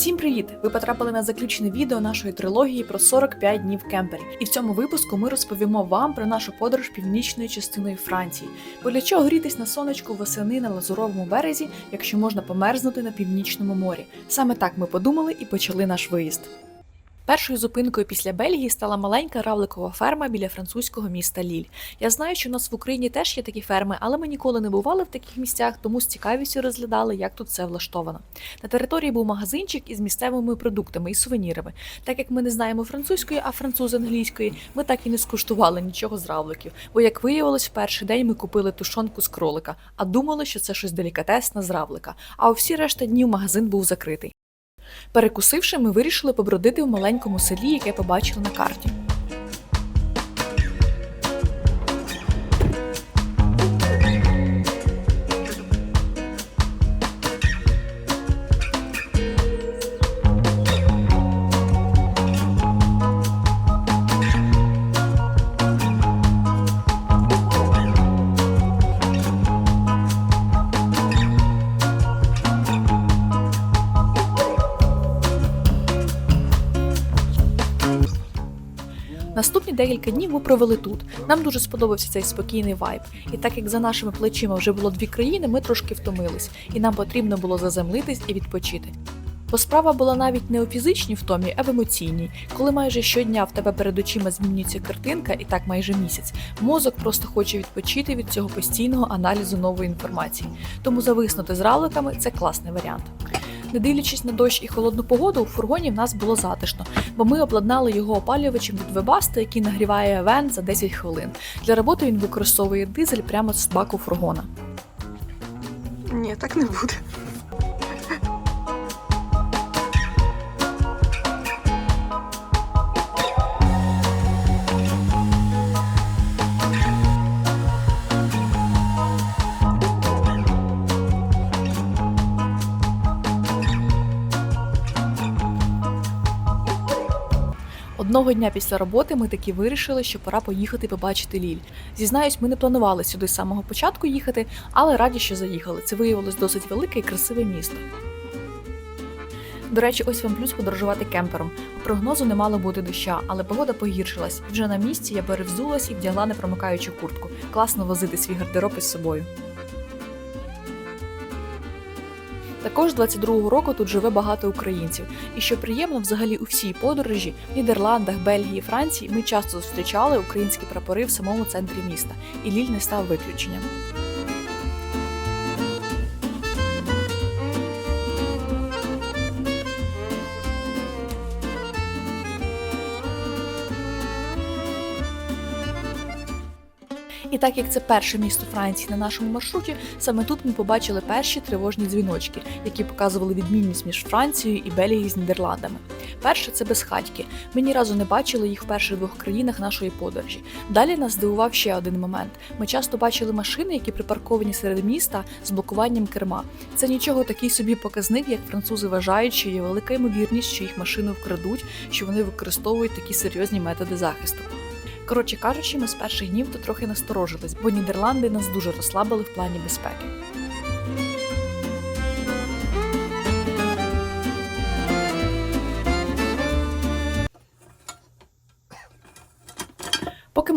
Всім привіт! Ви потрапили на заключне відео нашої трилогії про 45 днів кемпері. І в цьому випуску ми розповімо вам про нашу подорож північною частиною Франції. Бо для чого грітись на сонечку восени на лазуровому березі, якщо можна померзнути на північному морі? Саме так ми подумали і почали наш виїзд. Першою зупинкою після Бельгії стала маленька равликова ферма біля французького міста Ліль. Я знаю, що у нас в Україні теж є такі ферми, але ми ніколи не бували в таких місцях, тому з цікавістю розглядали, як тут все влаштовано. На території був магазинчик із місцевими продуктами і сувенірами. Так як ми не знаємо французької, а французи англійської, ми так і не скуштували нічого з равликів. Бо, як виявилось, в перший день ми купили тушонку з кролика, а думали, що це щось делікатесне з равлика. А у всі решта днів магазин був закритий. Перекусивши, ми вирішили побродити в маленькому селі, яке побачили на карті. Декілька днів ми провели тут. Нам дуже сподобався цей спокійний вайб. І так як за нашими плечима вже було дві країни, ми трошки втомились, і нам потрібно було заземлитись і відпочити. Бо справа була навіть не у фізичній втомі, а в емоційній. Коли майже щодня в тебе перед очима змінюється картинка, і так майже місяць, мозок просто хоче відпочити від цього постійного аналізу нової інформації. Тому зависнути з равликами це класний варіант. Не дивлячись на дощ і холодну погоду, у фургоні в нас було затишно, бо ми обладнали його опалювачем від Webasto, який нагріває вен за 10 хвилин. Для роботи він використовує дизель прямо з баку фургона. Ні, так не буде. Одного дня після роботи ми таки вирішили, що пора поїхати побачити Ліль. Зізнаюсь, ми не планували сюди з самого початку їхати, але раді, що заїхали. Це виявилось досить велике і красиве місто. До речі, ось вам плюс подорожувати кемпером. Прогнозу не мало бути доща, але погода погіршилась. Вже на місці я перевзулась і вдягла непромикаючу куртку. Класно возити свій гардероб із собою. Також 22-го року тут живе багато українців. І що приємно, взагалі у всій подорожі в Нідерландах, Бельгії, Франції ми часто зустрічали українські прапори в самому центрі міста, і Ліль не став виключенням. І так як це перше місто Франції на нашому маршруті, саме тут ми побачили перші тривожні дзвіночки, які показували відмінність між Францією і Бельгією з Нідерландами. Перше це безхатьки. Ми ні разу не бачили їх в перших двох країнах нашої подорожі. Далі нас здивував ще один момент. Ми часто бачили машини, які припарковані серед міста з блокуванням керма. Це нічого такий собі показник, як французи вважають, що є велика ймовірність, що їх машину вкрадуть, що вони використовують такі серйозні методи захисту. Коротше кажучи, ми з перших днів тут трохи насторожились, бо Нідерланди нас дуже розслабили в плані безпеки.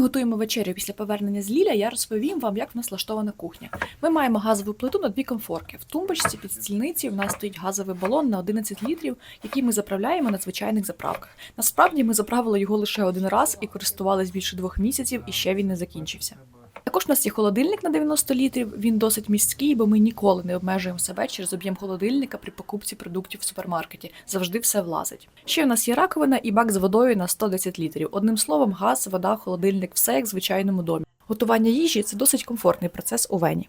Готуємо вечерю після повернення з Ліля, я розповім вам, як в нас влаштована кухня. Ми маємо газову плиту на дві комфорки. В тумбочці під стільниці в нас стоїть газовий балон на 11 літрів, який ми заправляємо на звичайних заправках. Насправді ми заправили його лише один раз і користувались більше двох місяців, і ще він не закінчився. Також у нас є холодильник на 90 літрів. Він досить міський, бо ми ніколи не обмежуємо себе через об'єм холодильника при покупці продуктів в супермаркеті. Завжди все влазить. Ще у нас є раковина і бак з водою на 110 літрів. Одним словом, газ, вода, холодильник, все як в звичайному домі. Готування їжі це досить комфортний процес у вені.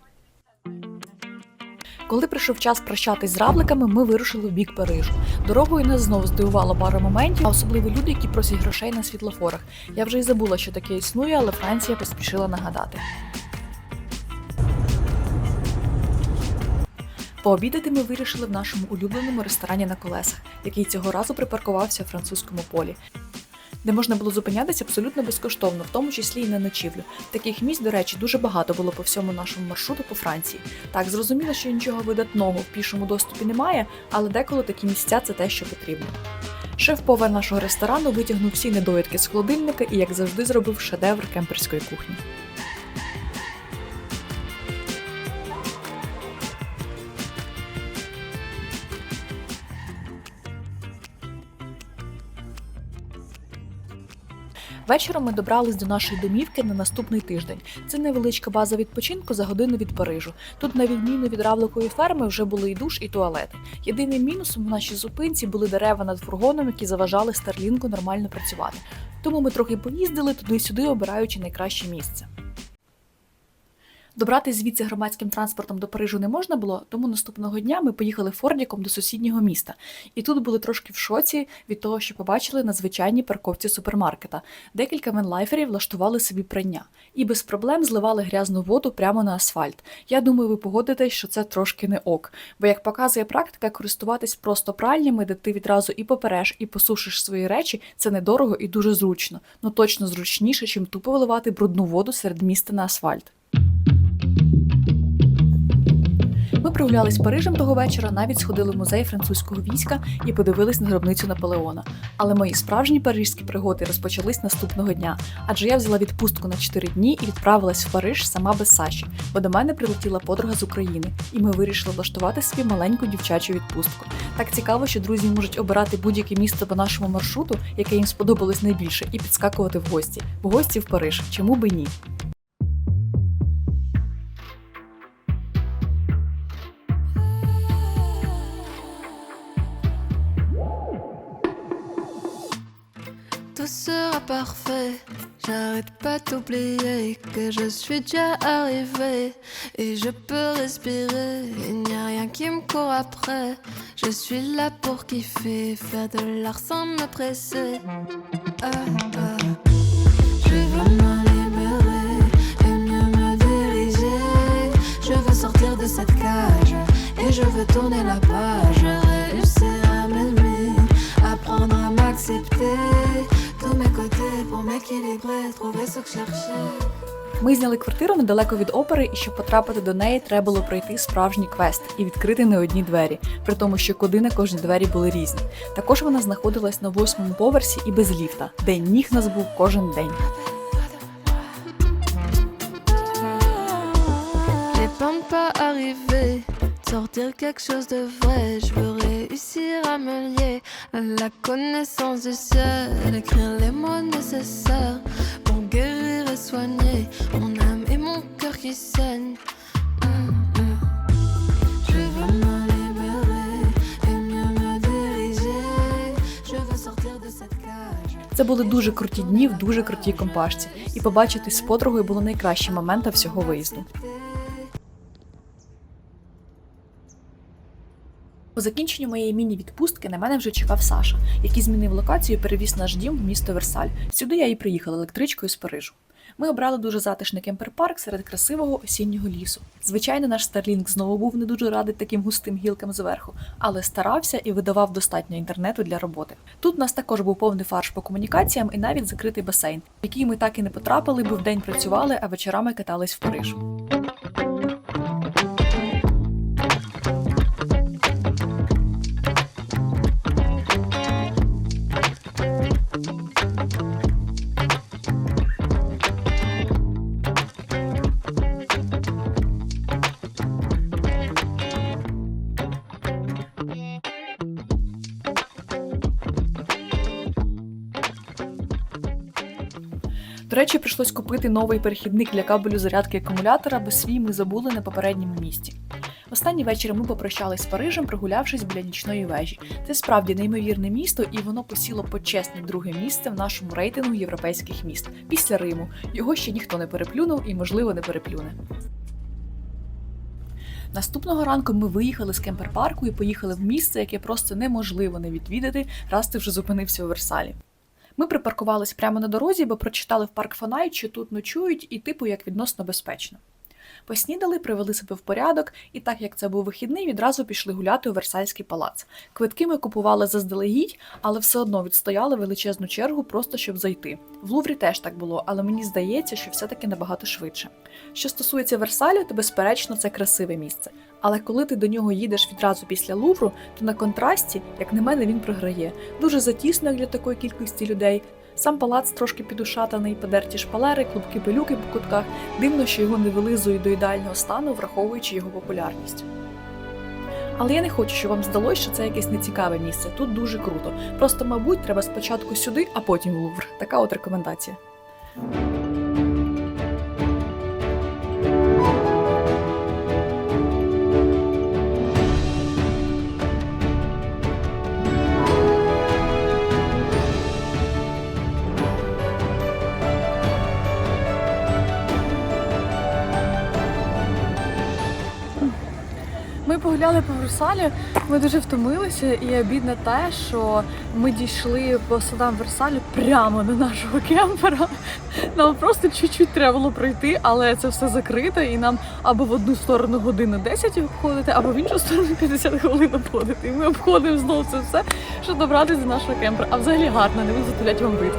Коли прийшов час прощатись з равликами, ми вирушили в бік Парижу. Дорогою нас знову здивувало пара моментів, а особливо люди, які просять грошей на світлофорах. Я вже й забула, що таке існує, але Франція поспішила нагадати. Пообідати ми вирішили в нашому улюбленому ресторані на колесах, який цього разу припаркувався у французькому полі. Де можна було зупинятися абсолютно безкоштовно, в тому числі і на ночівлю. Таких місць, до речі, дуже багато було по всьому нашому маршруту по Франції. Так, зрозуміло, що нічого видатного в пішому доступі немає, але деколи такі місця це те, що потрібно. Шеф-повар нашого ресторану витягнув всі недоїдки з холодильника і, як завжди, зробив шедевр кемперської кухні. Вечором ми добрались до нашої домівки на наступний тиждень. Це невеличка база відпочинку за годину від Парижу. Тут, на відміну від равликової ферми, вже були і душ, і туалети. Єдиним мінусом в нашій зупинці були дерева над фургоном, які заважали Старлінку нормально працювати. Тому ми трохи поїздили туди-сюди, обираючи найкраще місце. Добратися звідси громадським транспортом до Парижу не можна було, тому наступного дня ми поїхали Фордіком до сусіднього міста. І тут були трошки в шоці від того, що побачили на звичайній парковці супермаркета. Декілька венлайферів влаштували собі прання і без проблем зливали грязну воду прямо на асфальт. Я думаю, ви погодитесь, що це трошки не ок. Бо як показує практика, користуватись просто пральнями, де ти відразу і попереш, і посушиш свої речі, це недорого і дуже зручно. Ну точно зручніше, чим тупо виливати брудну воду серед міста на асфальт. Ми прогулялись Парижем того вечора, навіть сходили в музей французького війська і подивились на гробницю Наполеона. Але мої справжні парижські пригоди розпочались наступного дня, адже я взяла відпустку на 4 дні і відправилась в Париж сама без Саші, бо до мене прилетіла подруга з України, і ми вирішили влаштувати собі маленьку дівчачу відпустку. Так цікаво, що друзі можуть обирати будь-яке місто по нашому маршруту, яке їм сподобалось найбільше, і підскакувати в гості. В гості в Париж. Чому би ні? Tout sera parfait. J'arrête pas d'oublier que je suis déjà arrivée et je peux respirer. Il n'y a rien qui me court après. Je suis là pour kiffer, faire de l'art sans me presser. Ah, ah. Je veux me libérer et mieux me diriger. Je veux sortir de cette cage et je veux tourner la page. Réussir à m'aimer, apprendre à m'accepter. Côtés pour m'équilibrer, trouver ce que je cherchais. Ми зняли квартиру недалеко від опери, і щоб потрапити до неї, треба було пройти справжній квест і відкрити не одні двері, при тому, що коди на кожні двері були різні. Також вона знаходилась на восьмому поверсі і без ліфта, де ніг нас був кожен день. J'ai pas arriver, sortir quelque chose de vrai. Je veux réussir à me lier à la connaissance du ciel, écrire les mots nécessaires pour guérir et soigner mon âme et mon cœur qui saigne. Mm, mm. Це були дуже круті дні в дуже крутій компашці, і побачитись з подругою було найкращим моментом всього виїзду. По закінченню моєї міні-відпустки на мене вже чекав Саша, який змінив локацію і перевіз наш дім в місто Версаль. Сюди я і приїхала електричкою з Парижу. Ми обрали дуже затишний кемпер-парк серед красивого осіннього лісу. Звичайно, наш Старлінг знову був не дуже радий таким густим гілкам зверху, але старався і видавав достатньо інтернету для роботи. Тут у нас також був повний фарш по комунікаціям і навіть закритий басейн, в який ми так і не потрапили, бо вдень працювали, а вечорами катались в Париж. Прийшлось купити новий перехідник для кабелю зарядки акумулятора, бо свій ми забули на попередньому місці. Останній вечір ми попрощались з Парижем, прогулявшись біля нічної вежі. Це справді неймовірне місто, і воно посіло почесне друге місце в нашому рейтингу європейських міст після Риму. Його ще ніхто не переплюнув і, можливо, не переплюне. Наступного ранку ми виїхали з кемпер-парку і поїхали в місце, яке просто неможливо не відвідати, раз ти вже зупинився у Версалі. Ми припаркувались прямо на дорозі, бо прочитали в парк Фонайт, що тут ночують і типу як відносно безпечно. Поснідали, привели себе в порядок, і так як це був вихідний, відразу пішли гуляти у Версальський палац. Квитки ми купували заздалегідь, але все одно відстояли величезну чергу, просто щоб зайти. В Луврі теж так було, але мені здається, що все-таки набагато швидше. Що стосується Версалю, то безперечно це красиве місце. Але коли ти до нього їдеш відразу після Лувру, то на контрасті, як на мене, він програє. Дуже затісно для такої кількості людей. Сам палац трошки підушатаний, подерті шпалери, клубки пилюки по кутках. Дивно, що його не вилизують до ідеального стану, враховуючи його популярність. Але я не хочу, щоб вам здалося, що це якесь нецікаве місце. Тут дуже круто. Просто, мабуть, треба спочатку сюди, а потім в Лувр. Така от рекомендація. Погуляли по Версалі, ми дуже втомилися, і обідно те, що ми дійшли по садам Версалю прямо до нашого кемпера. Нам просто чуть-чуть треба було пройти, але це все закрито, і нам або в одну сторону годину 10 обходити, або в іншу сторону 50 хвилин обходити. І ми обходимо знову це все, щоб добратися до нашого кемпера. А взагалі гарно, не буду затуляти вам вид.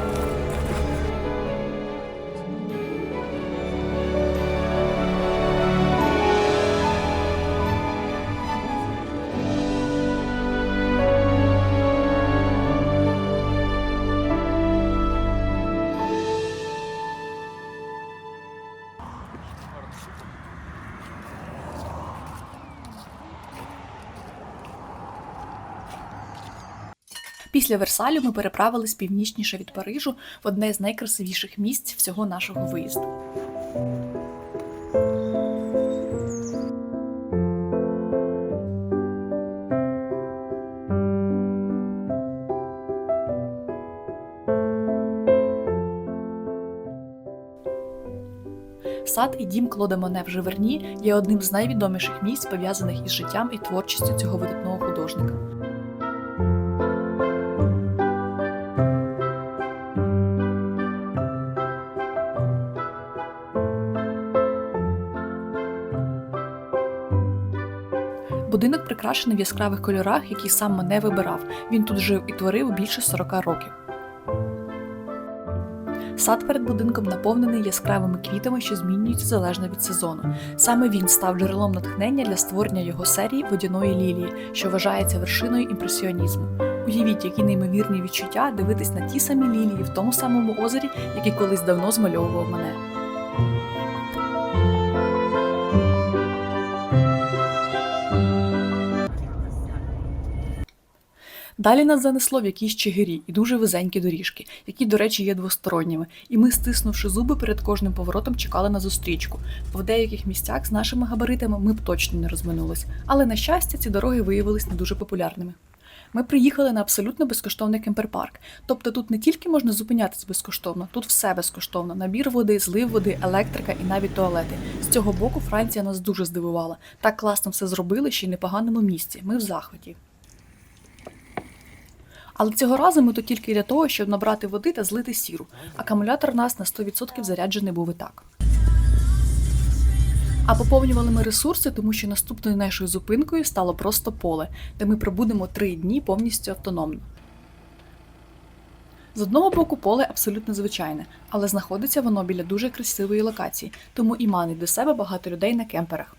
Після Версалю ми переправились північніше від Парижу в одне з найкрасивіших місць всього нашого виїзду. Сад і дім Клода Моне в Живерні є одним з найвідоміших місць, пов'язаних із життям і творчістю цього видатного художника. Будинок прикрашений в яскравих кольорах, які сам Моне вибирав. Він тут жив і творив більше 40 років. Сад перед будинком наповнений яскравими квітами, що змінюються залежно від сезону. Саме він став джерелом натхнення для створення його серії водяної лілії, що вважається вершиною імпресіонізму. Уявіть, які неймовірні відчуття дивитись на ті самі лілії в тому самому озері, які колись давно змальовував мене. Далі нас занесло в якісь чигирі і дуже вузенькі доріжки, які, до речі, є двосторонніми. І ми, стиснувши зуби перед кожним поворотом, чекали на зустрічку. В деяких місцях з нашими габаритами ми б точно не розминулись. Але на щастя, ці дороги виявились не дуже популярними. Ми приїхали на абсолютно безкоштовний кемперпарк. Тобто тут не тільки можна зупинятися безкоштовно, тут все безкоштовно: набір води, злив води, електрика і навіть туалети. З цього боку Франція нас дуже здивувала. Так класно все зробили, ще й непоганому місці. Ми в захваті. Але цього разу ми тут тільки для того, щоб набрати води та злити сіру. Акумулятор у нас на 100% заряджений був і так. А поповнювали ми ресурси, тому що наступною нашою зупинкою стало просто поле, де ми пробудемо три дні повністю автономно. З одного боку, поле абсолютно звичайне, але знаходиться воно біля дуже красивої локації, тому і манить до себе багато людей на кемперах.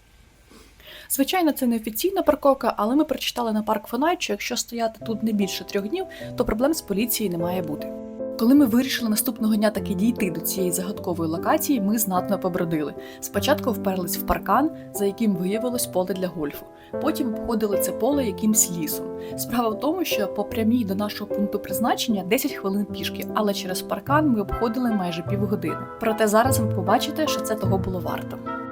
Звичайно, це не офіційна парковка, але ми прочитали на парк Фонайт, що якщо стояти тут не більше трьох днів, то проблем з поліцією не має бути. Коли ми вирішили наступного дня таки дійти до цієї загадкової локації, ми знатно побродили. Спочатку вперлись в паркан, за яким виявилось поле для гольфу. Потім обходили це поле якимсь лісом. Справа в тому, що по прямій до нашого пункту призначення 10 хвилин пішки, але через паркан ми обходили майже півгодини. Проте зараз ви побачите, що це того було варто.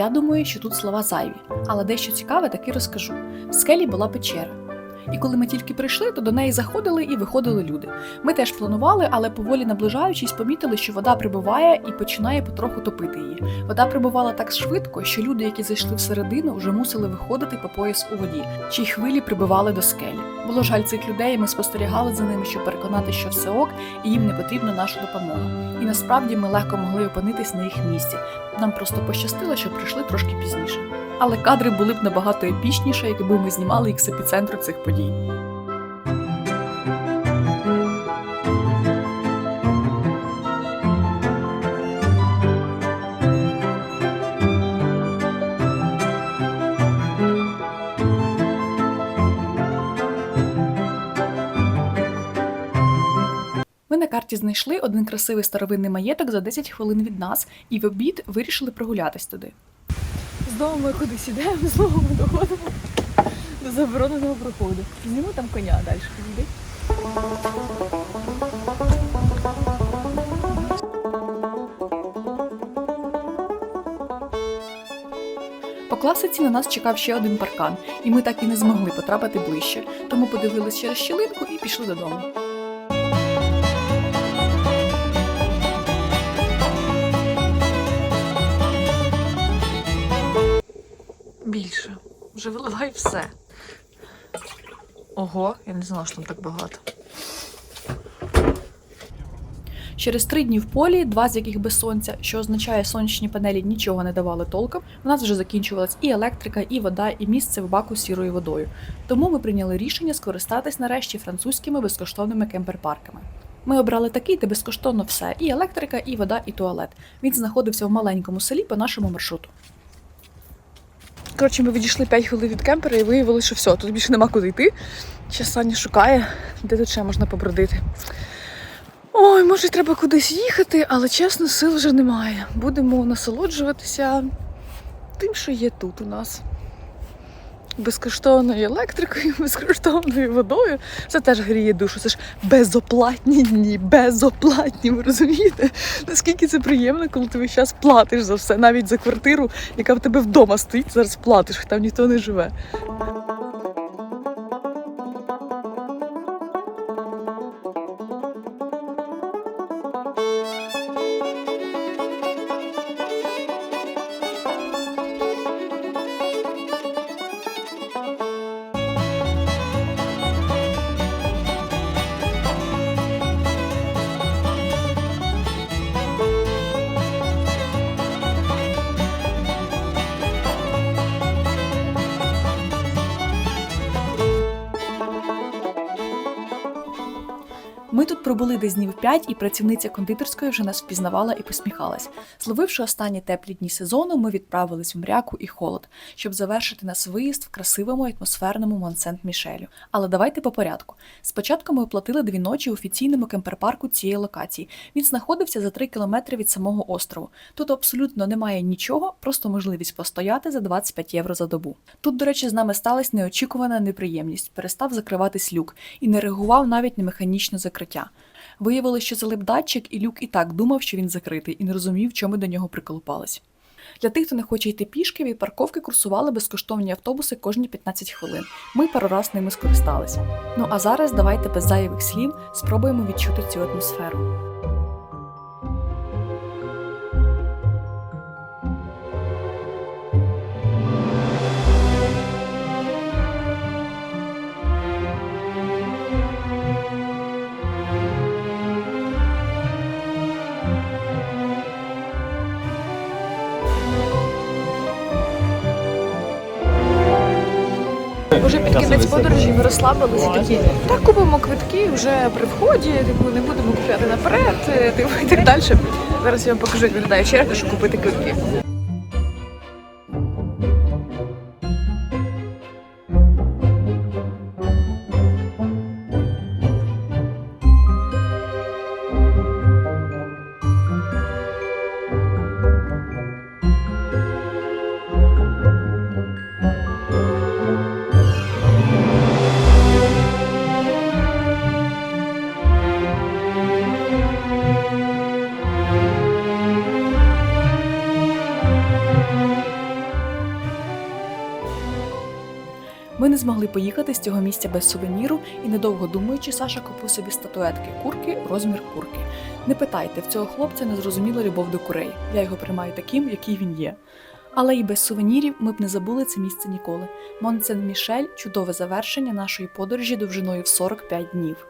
Я думаю, що тут слова зайві, але дещо цікаве таки розкажу. В скелі була печера. І коли ми тільки прийшли, то до неї заходили і виходили люди. Ми теж планували, але поволі наближаючись, помітили, що вода прибуває і починає потроху топити її. Вода прибувала так швидко, що люди, які зайшли всередину, вже мусили виходити по пояс у воді, чи й хвилі прибивали до скелі. Було жаль цих людей, ми спостерігали за ними, щоб переконати, що все ок, і їм не потрібна наша допомога. І насправді ми легко могли опинитись на їх місці. Нам просто пощастило, що прийшли трошки пізніше. Але кадри були б набагато епічніше, якби ми знімали їх з епіцентру цих подій. Ми на карті знайшли один красивий старовинний маєток за 10 хвилин від нас, і в обід вирішили прогулятись туди. Знову ми кудись ідемо, знову ми доходимо до забороненого проходу. Зніму там коня далі. По класиці на нас чекав ще один паркан, і ми так і не змогли потрапити ближче, тому подивились через щілинку і пішли додому. Більше. Вже виливай все. Ого, я не знала, що там так багато. Через три дні в полі, два з яких без сонця, що означає, сонячні панелі нічого не давали толком. У нас вже закінчувалась і електрика, і вода, і місце в баку з сірою водою. Тому ми прийняли рішення скористатись нарешті французькими безкоштовними кемперпарками. Ми обрали такий, де безкоштовно все: і електрика, і вода, і туалет. Він знаходився в маленькому селі по нашому маршруту. Коротше, ми відійшли 5 хвилин від кемпера і виявили, що все, тут більше нема куди йти. Ще Саня шукає, де тут ще можна побродити. Ой, може, треба кудись їхати, але чесно, сил вже немає. Будемо насолоджуватися тим, що є тут у нас. Безкоштовною електрикою, безкоштовною водою. Це теж гріє душу. Це ж безоплатні дні, безоплатні, ви розумієте? Наскільки це приємно, коли ти весь час платиш за все, навіть за квартиру, яка в тебе вдома стоїть, зараз платиш, там ніхто не живе. Пробули десь днів п'ять, і працівниця кондитерської вже нас впізнавала і посміхалась. Зловивши останні теплі дні сезону, ми відправились в мряку і холод, щоб завершити наш виїзд в красивому атмосферному Монсент-Мішелю. Але давайте по порядку. Спочатку ми оплатили дві ночі в офіційному кемперпарку цієї локації. Він знаходився за 3 кілометри від самого острову. Тут абсолютно немає нічого, просто можливість постояти за 25 євро за добу. Тут, до речі, з нами сталася неочікувана неприємність. Перестав закриватись люк і не реагував навіть на механічне закриття. Виявилося, що залип датчик, і люк і так думав, що він закритий, і не розумів, чому до нього приколупались. Для тих, хто не хоче йти пішки, від парковки курсували безкоштовні автобуси кожні 15 хвилин. Ми пару раз ними скористалися. Ну а зараз давайте без зайвих слів спробуємо відчути цю атмосферу. Вже під кінець подорожі ми розслабилися такі. Так купимо квитки вже при вході, типу не будемо купляти наперед, е, типу і так далі. Зараз я вам покажу, як виглядає черга, щоб купити квитки. Змогли поїхати з цього місця без сувеніру, і недовго думаючи, Саша купив собі статуетки курки, розмір курки. Не питайте, в цього хлопця не зрозуміла любов до курей. Я його приймаю таким, який він є. Але і без сувенірів ми б не забули це місце ніколи. Монсен Мішель чудове завершення нашої подорожі довжиною в 45 днів.